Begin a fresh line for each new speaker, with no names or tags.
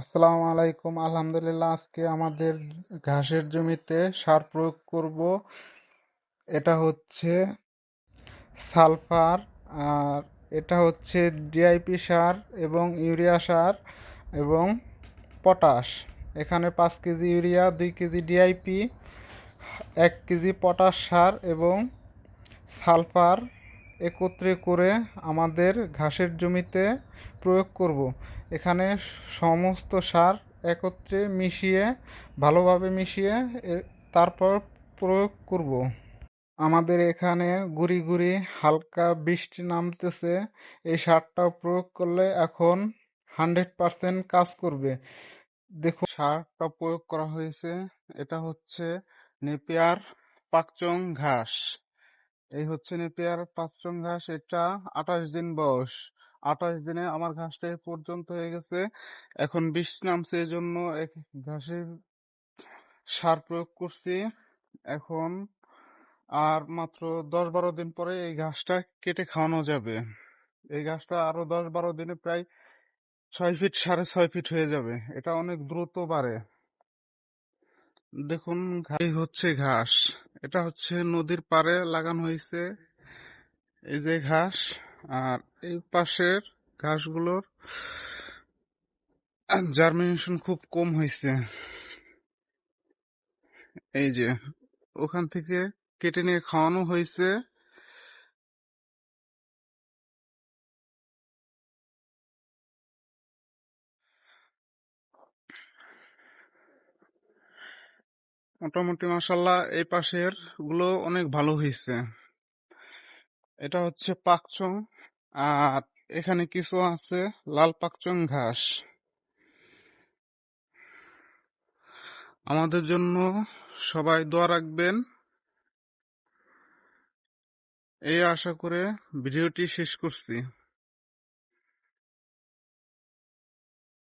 আসসালামু আলাইকুম। আলহামদুলিল্লাহ, আজকে আমাদের ঘাসের জমিতে সার প্রয়োগ করব। এটা হচ্ছে সালফার আর এটা হচ্ছে ডিআইপি সার এবং ইউরিয়া সার এবং পটাশ। এখানে পাঁচ কেজি ইউরিয়া, দুই কেজি ডিআইপি, এক কেজি পটাশ সার এবং সালফার একত্রে করে আমাদের ঘাসের জমিতে প্রয়োগ করব। এখানে সমস্ত সার একত্রে মিশিয়ে, ভালোভাবে মিশিয়ে তারপর প্রয়োগ করব। আমাদের এখানে গুড়ি গুড়ি হালকা বৃষ্টি নামতেছে। এই সারটা প্রয়োগ করলে এখন হান্ড্রেড পার্সেন্ট কাজ করবে। দেখুন, সারটা প্রয়োগ করা হয়েছে। এটা হচ্ছে নেপিয়ার পাকচং ঘাস। এই হচ্ছে নেপিয়ার পাঁচচং ঘাস, এটা আঠাশ দিন বয়স। আঠাশ দিনে আমার ঘাসটা এই পর্যন্ত হয়ে গেছে। এখন বৃষ্টি নামছে এই জন্য ঘাসের সার প্রয়োগ করছি। এখন আর মাত্র দশ বারো দিন পরে এই ঘাসটা কেটে খাওয়ানো যাবে। এই ঘাসটা আরও দশ বারো দিনে প্রায় ছয় ফিট সাড়ে ছয় ফিট হয়ে যাবে। এটা অনেক দ্রুত বাড়ে। দেখুন এই হচ্ছে ঘাস। এটা হচ্ছে নদীর পারে লাগানো হয়েছে। এই যে ঘাস, আর এই পাশের ঘাসগুলোর জার্মিনেশন খুব কম হয়েছে। এই যে ওখান থেকে কেটে নিয়ে খাওয়ানো হয়েছে। মোটামুটি মাসাল্লাহ এই পাশেরগুলো অনেক ভালো হয়েছে এটা হচ্ছে পাকচং, আর এখানে কিছু আছে লাল পাকচং ঘাস। আমাদের জন্য সবাই দোয়া রাখবেন। এই আশা করে ভিডিওটি শেষ করছি।